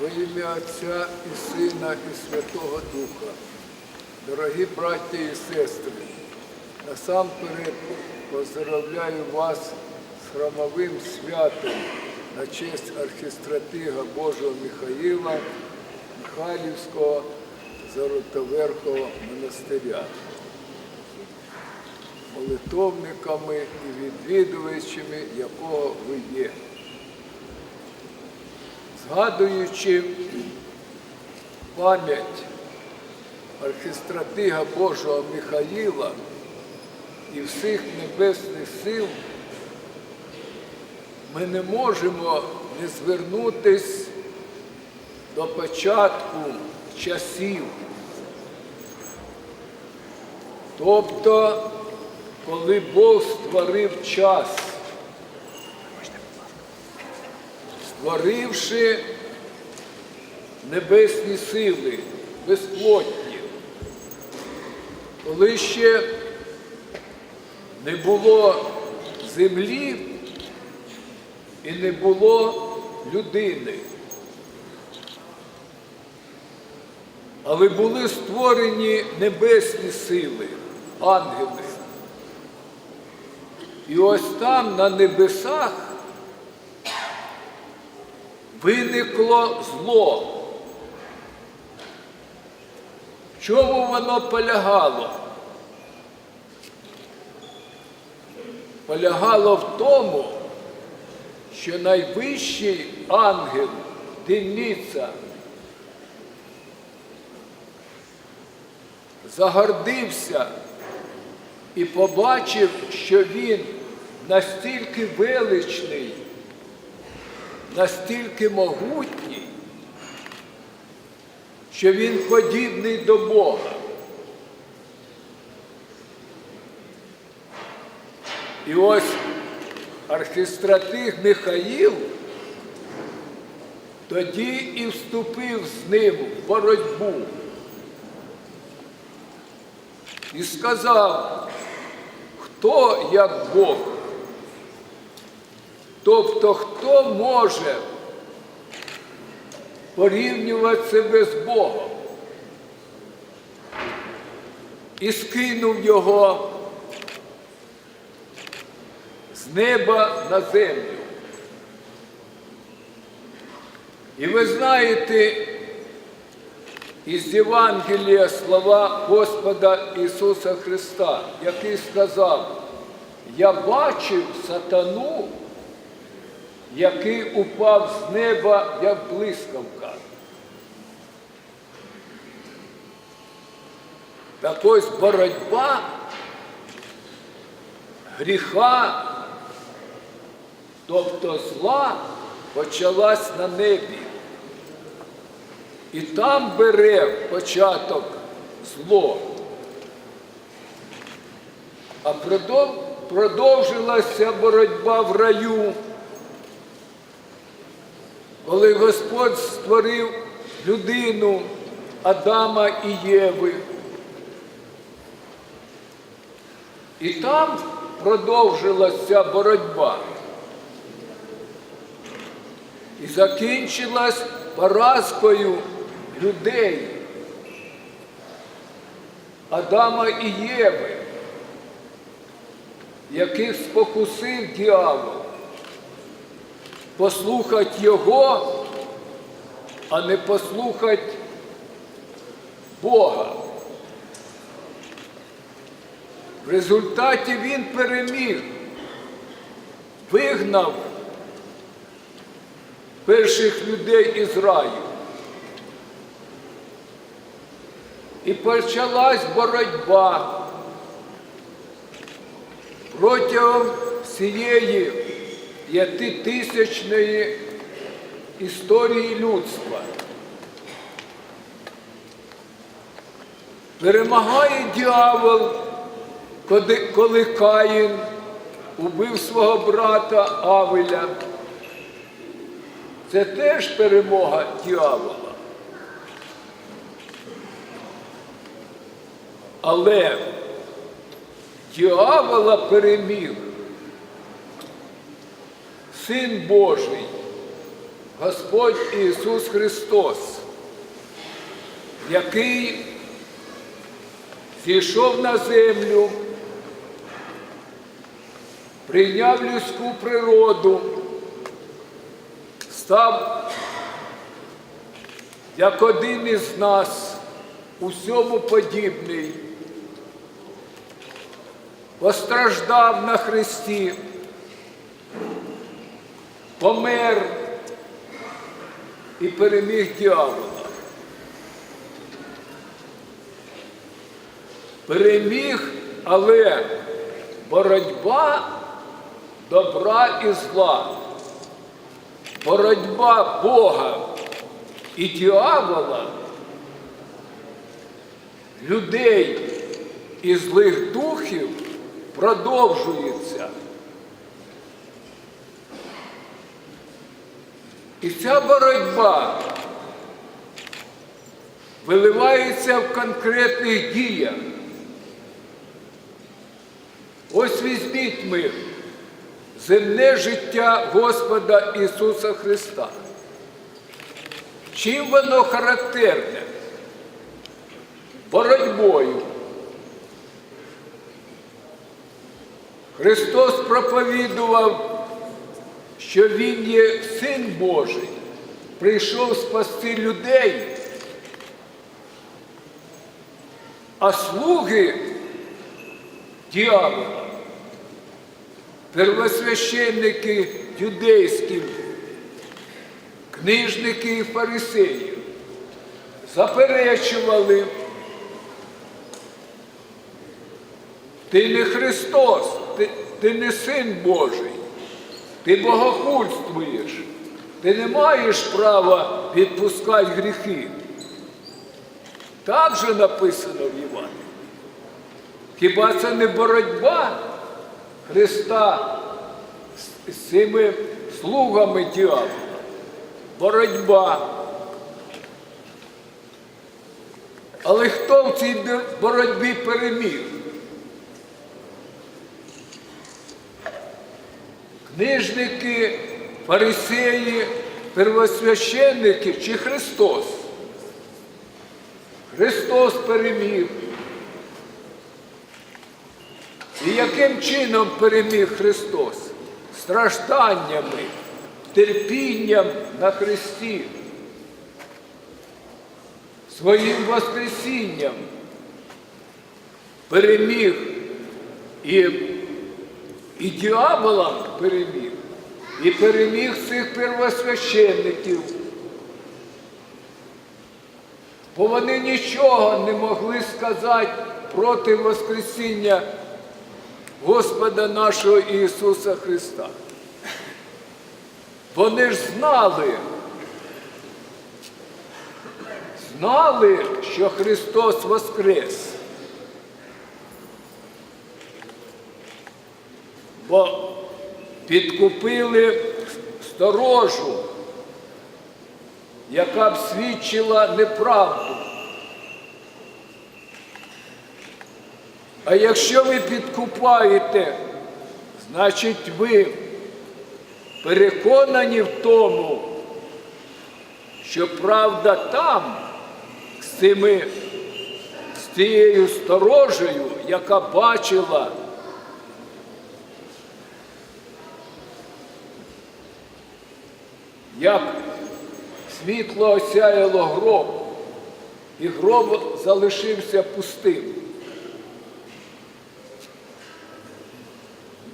Во ім'я Отця і Сина, і Святого Духа. Дорогі браті і сестри, насамперед поздравляю вас з храмовим святом на честь архістратига Божого Михаїла Михайлівського Золотоверхового монастиря. Молитовниками і відвідувачами якого ви є. Згадуючи пам'ять архістратига Божого Михаїла і всіх небесних сил, ми не можемо не звернутись до початку часів. Тобто, коли Бог створив час, створивши небесні сили, безплотні, коли ще не було землі і не було людини. Але були створені небесні сили, ангели. І ось там, на небесах, виникло зло. В чому воно полягало? Полягало в тому, що найвищий ангел, дивниця, загордився і побачив, що він настільки величний, настільки могутній, що він подібний до Бога. І ось архістратиг Михаїл тоді і вступив з ним в боротьбу і сказав, хто як Бог? Тобто хто може порівнювати себе з Богом? І скинув його з неба на землю. І ви знаєте із Євангелія слова Господа Ісуса Христа, який сказав, я бачив сатану, який упав з неба, як блискавка. Так ось боротьба гріха, тобто зла, почалась на небі. І там бере початок зло. А продовжилася боротьба в раю, коли Господь створив людину Адама і Єви. І там продовжилася боротьба. І закінчилась поразкою людей Адама і Єви, яких спокусив дьявол, послухати його, а не послухати Бога. В результаті він переміг, вигнав перших людей із раю. І почалась боротьба протягом всієї п'ятитисячної історії людства. Перемагає дьявол, коли, коли Каїн убив свого брата Авеля. Це теж перемога дьявола. Але дьявола переміг Син Божий, Господь Ісус Христос, який зійшов на землю, прийняв людську природу, став як один із нас усьому подібний, постраждав на Христі, помер і переміг дьявола. Переміг, але боротьба добра і зла, боротьба Бога і дьявола, людей і злих духів продовжується. І ця боротьба виливається в конкретних діях. Ось візьміть ми земне життя Господа Ісуса Христа. Чим воно характерне? Боротьбою. Христос проповідував, що Він є Син Божий, прийшов спасти людей, а слуги дьявола, первосвященники юдейські, книжники і фарисеї заперечували, ти не Христос, ти, ти не син Божий, ти богохульствуєш, ти не маєш права відпускати гріхи. Так же написано в Євангелії. Хіба це не боротьба Христа з- цими слугами дьявола? Боротьба. Але хто в цій боротьбі переміг? Книжники, фарисеї, первосвященники чи Христос? Христос переміг. І яким чином переміг Христос? Стражданнями, терпінням на Христі, своїм Воскресінням переміг і, і діаболам переміг, і переміг цих первосвященників. Бо вони нічого не могли сказати проти Воскресіння Господа нашого Ісуса Христа. Вони ж знали, знали, що Христос Воскрес. Бо підкупили сторожу, яка б свідчила неправду. А якщо ви підкупаєте, значить ви переконані в тому, що правда там, з цими, з тією сторожею, яка бачила, як світло осяяло гроб, і гроб залишився пустим.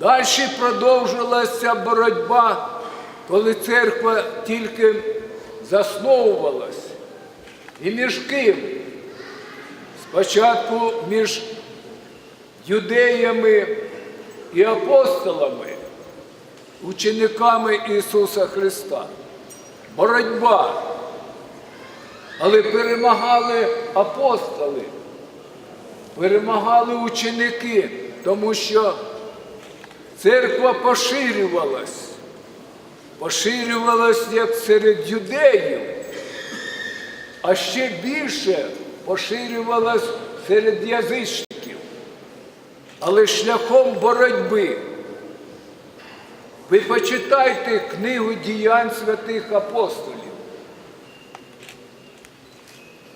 Далі продовжилася боротьба, коли церква тільки засновувалась. І між ким? Спочатку між юдеями і апостолами, учениками Ісуса Христа. Боротьба. Але перемагали апостоли, перемагали ученики, тому що церква поширювалась. Поширювалась як серед юдеїв, а ще більше поширювалась серед язичників. Але шляхом боротьби. Ви почитайте книгу діянь святих апостолів.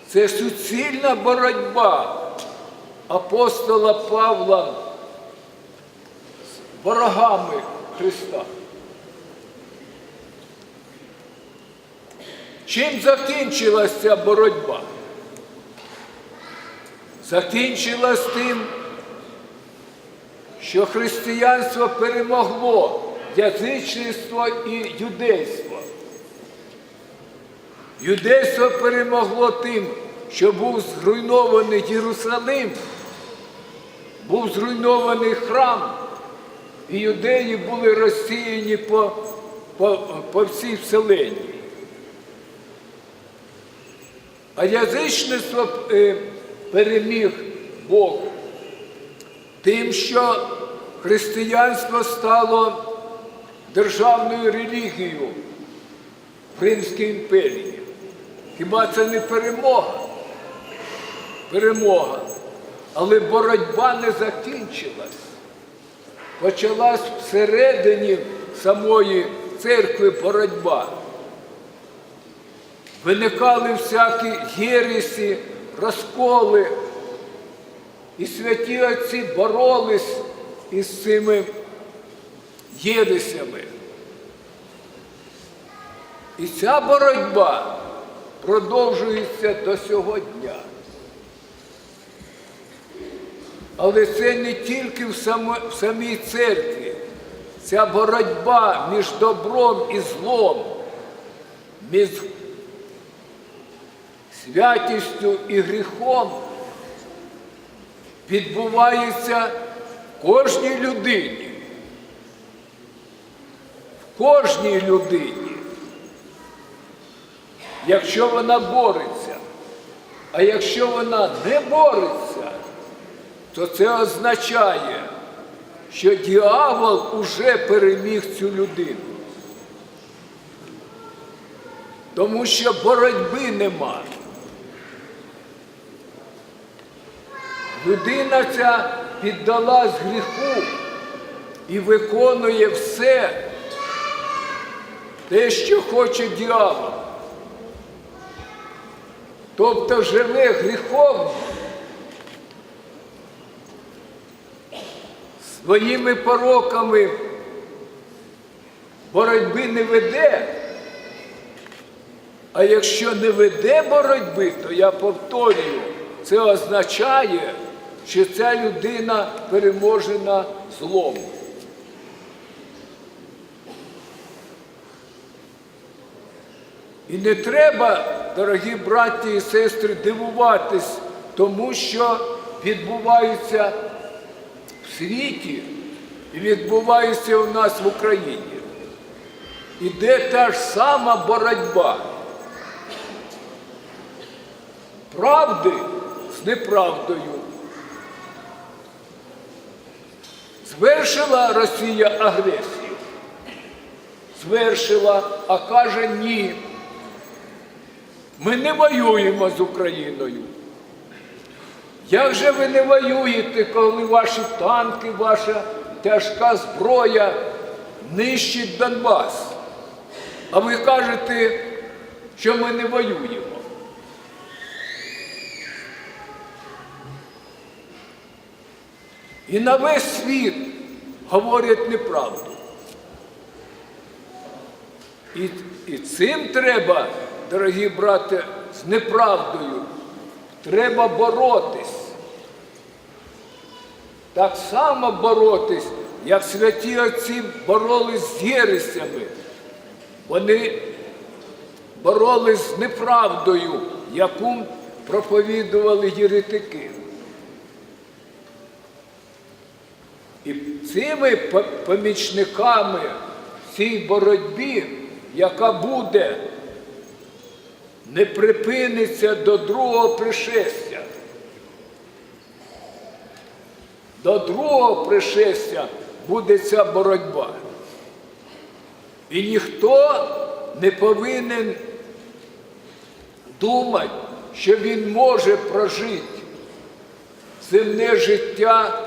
Це суцільна боротьба апостола Павла з ворогами Христа. Чим закінчилася ця боротьба? Закінчилась тим, що християнство перемогло язичництво і юдейство. Юдейство перемогло тим, що був зруйнований Єрусалим, був зруйнований храм, і юдеї були розсіяні по, по, по всій вселенні. А язичництво е, переміг Бог тим, що християнство стало державною релігією в Римській імперії. Хіба це не перемога? Перемога. Але боротьба не закінчилась. Почалась всередині самої церкви боротьба. Виникали всякі єресі, розколи. І святі отці боролись із цими єресями. І ця боротьба продовжується до сьогодні. Але це не тільки в, само, в самій церкві. Ця боротьба між добром і злом, між святістю і гріхом відбувається кожній людині. Кожній людині. Якщо вона бореться, а якщо вона не бореться, то це означає, що діявол уже переміг цю людину. Тому що боротьби нема. Людина ця піддалась гріху і виконує все те, що хоче діявол. Тобто живе гріховно своїми пороками боротьби не веде. А якщо не веде боротьби, то я повторюю, це означає, що ця людина переможена злом. І не треба, дорогі браті і сестри, дивуватись тому, що відбувається в світі і відбувається у нас в Україні. Іде та ж сама боротьба. Правди з неправдою. Звершила Росія агресію. Звершила, а каже ні. Ми не воюємо з Україною. Як же ви не воюєте, коли ваші танки, ваша тяжка зброя нищить Донбас? А ви кажете, що ми не воюємо? І на весь світ говорять неправду. І, і цим треба, дорогі брати, з неправдою треба боротись. Так само боротись, як святі отці боролись з єресями. Вони боролись з неправдою, яку проповідували єретики. І цими помічниками в цій боротьбі, яка буде, не припиниться до другого пришестя. До другого пришестя буде ця боротьба. І ніхто не повинен думати, що він може прожити земне життя,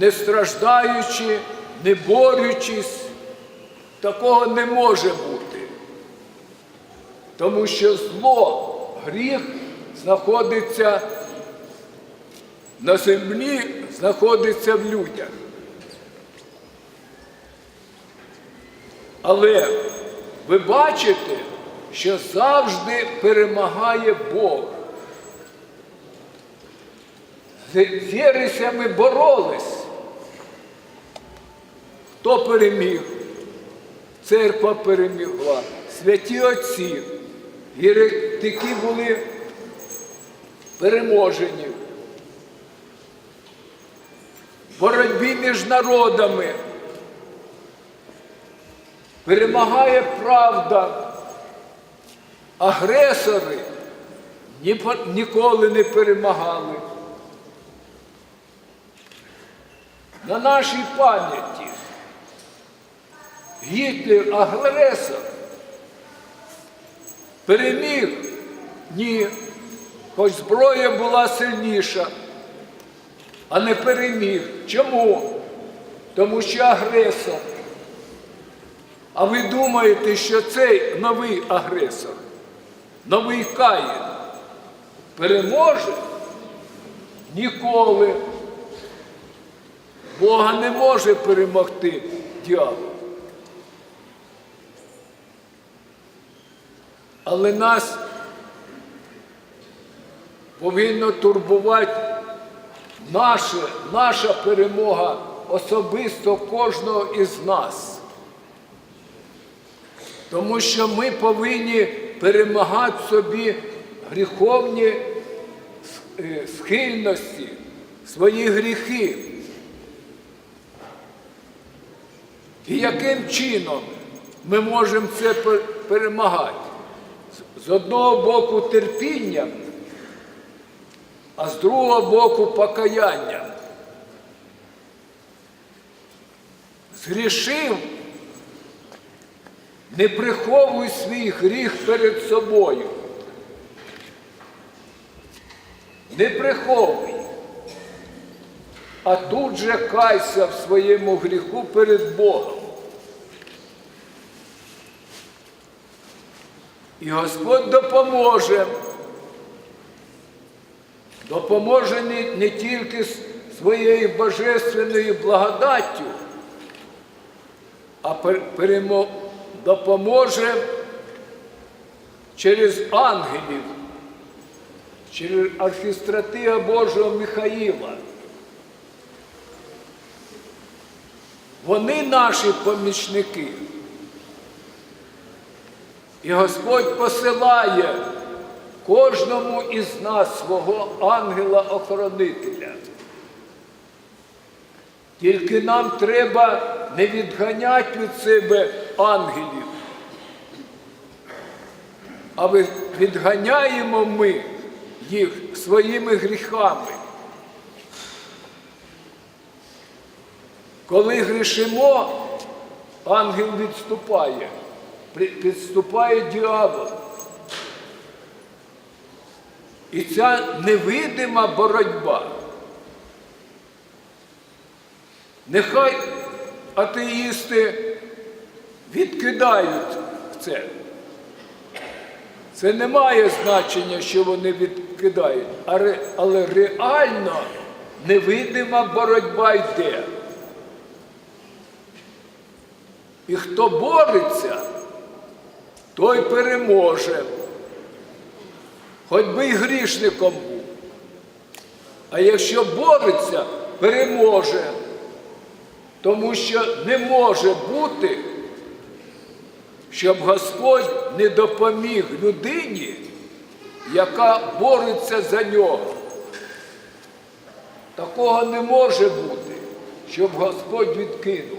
не страждаючи, не борючись, Такого не може бути. Тому що зло, гріх знаходиться на землі, знаходиться в людях. Але ви бачите, що завжди перемагає Бог. З єресями боролись. Хто переміг? Церква перемігла, святі отці, єретики були переможені. В боротьбі між народами перемагає правда. Агресори ні ніколи не перемагали. На нашій пам'яті Гітлер агресор переміг? Ні. Хоч зброя була сильніша, а не переміг. Чому? Тому що агресор. А ви думаєте, що цей новий агресор, новий Каїн переможе? Ніколи. Бога не може перемогти дьявол. Але нас повинно турбувати наша, наша перемога особисто кожного із нас. Тому що ми повинні перемагати собі гріховні е, схильності, свої гріхи. І яким чином ми можемо це перемагати? З- одного боку терпінням, а з другого боку покаянням. Згрішив, не приховуй свій гріх перед собою. Не приховуй, а тут же кайся в своєму гріху перед Богом. І Господь допоможе. Допоможе не, не тільки своєю божественною благодаттю, а пер- перемо- допоможе через ангелів, через архістратига Божого Михаїла. Вони наші помічники. І Господь посилає кожному із нас свого ангела-охоронителя. Тільки нам треба не відганяти від себе ангелів, а відганяємо ми їх своїми гріхами. Коли грішимо, ангел відступає, підступає діабол. І ця невидима боротьба. Нехай атеїсти відкидають це. Це не має значення, що вони відкидають, але реально невидима боротьба йде. І хто бореться, той переможе. Хоч би й грішником був. А якщо бореться, переможе. Тому що не може бути, щоб Господь не допоміг людині, яка бореться за нього. Такого не може бути, щоб Господь відкинув.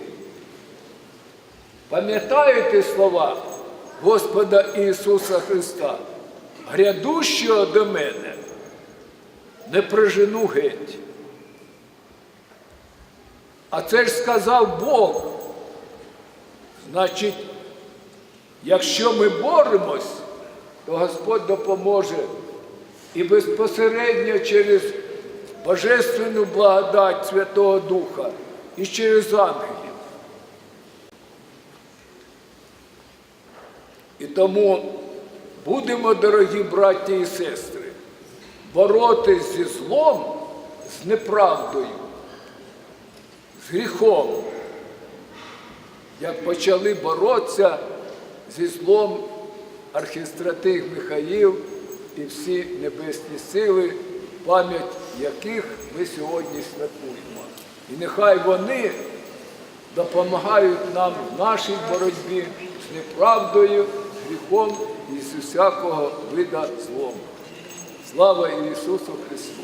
Пам'ятаєте слова Господа Ісуса Христа? Грядущого до мене не прижену геть. А це ж сказав Бог. Значить, якщо ми боремось, то Господь допоможе і безпосередньо через Божественну благодать Святого Духа і через ангелів. Тому будемо, дорогі браті і сестри, боротись зі злом, з неправдою, з гріхом, як почали боротися зі злом архістратиг Михаїл і всі небесні сили, пам'ять яких ми сьогодні святкуємо. І нехай вони допомагають нам в нашій боротьбі з неправдою, гріхом і з усякого вида злому. Слава Ісусу Христу!